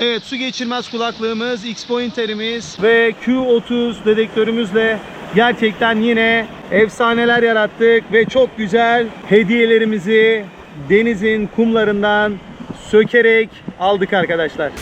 Evet su geçirmez kulaklığımız, X-Pointer'imiz ve Q30 dedektörümüzle gerçekten yine efsaneler yarattık ve çok güzel hediyelerimizi denizin kumlarından sökerek aldık arkadaşlar.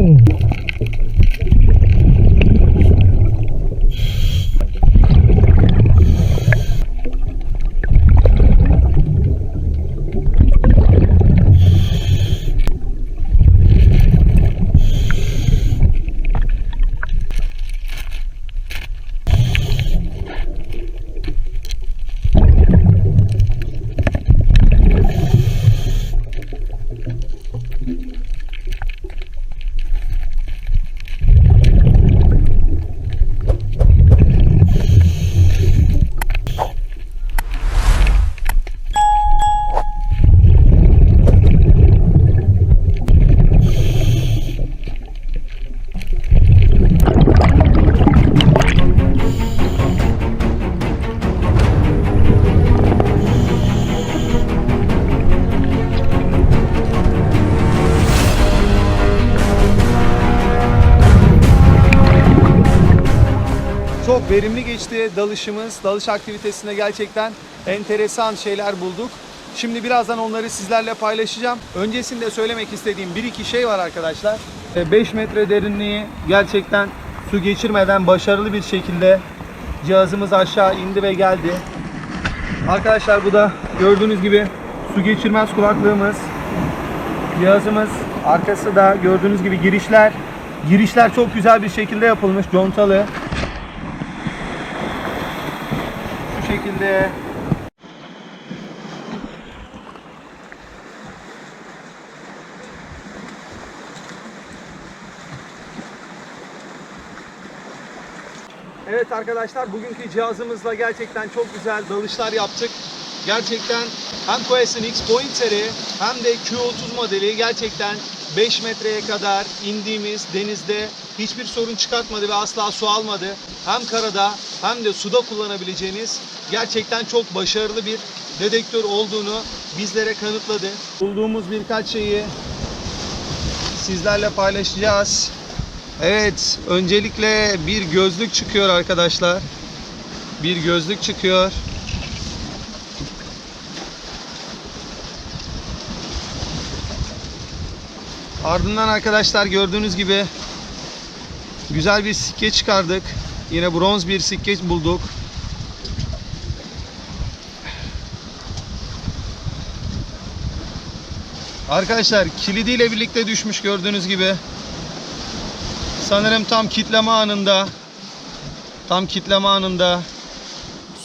Oh. Verimli geçti dalışımız. Dalış aktivitesinde gerçekten enteresan şeyler bulduk. Şimdi birazdan onları sizlerle paylaşacağım. Öncesinde söylemek istediğim bir iki şey var arkadaşlar. 5 metre derinliği gerçekten su geçirmeden başarılı bir şekilde cihazımız aşağı indi ve geldi. Arkadaşlar bu da gördüğünüz gibi su geçirmez kulaklığımız. Cihazımız arkası da gördüğünüz gibi girişler. Girişler çok güzel bir şekilde yapılmış contalı. Şekilde Evet arkadaşlar bugünkü cihazımızla gerçekten çok güzel dalışlar yaptık. Gerçekten hem Quaison X Pointer'i hem de Q30 modeli gerçekten 5 metreye kadar indiğimiz denizde hiçbir sorun çıkartmadı ve asla su almadı. Hem karada hem de suda kullanabileceğiniz gerçekten çok başarılı bir dedektör olduğunu bizlere kanıtladı. Bulduğumuz birkaç şeyi sizlerle paylaşacağız. Evet, öncelikle bir gözlük çıkıyor arkadaşlar. Bir gözlük çıkıyor. Ardından arkadaşlar gördüğünüz gibi güzel bir sikke çıkardık. Yine bronz bir sikke bulduk. Arkadaşlar kilidiyle birlikte düşmüş gördüğünüz gibi. Sanırım tam kitleme anında tam kitleme anında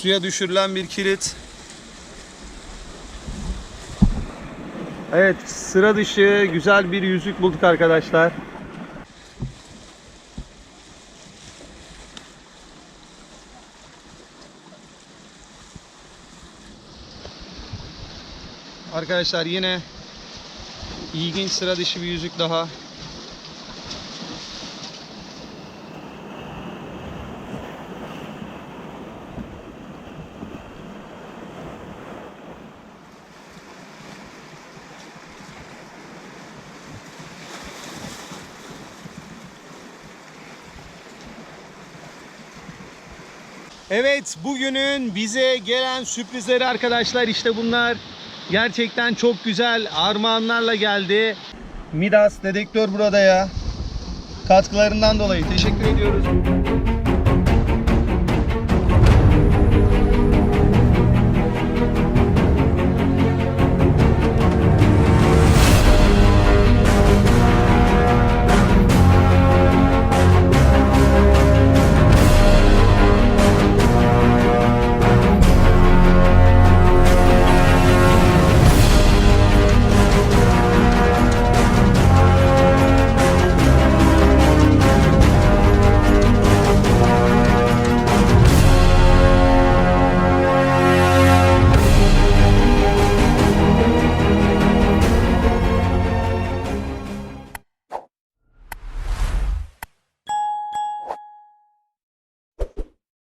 suya düşürülen bir kilit. Evet, sıra dışı güzel bir yüzük bulduk arkadaşlar. Arkadaşlar yine ilginç sıra dışı bir yüzük daha. Evet bugünün bize gelen sürprizleri arkadaşlar işte bunlar. Gerçekten çok güzel armağanlarla geldi. Midas dedektör burada ya. Katkılarından dolayı teşekkür ediyoruz.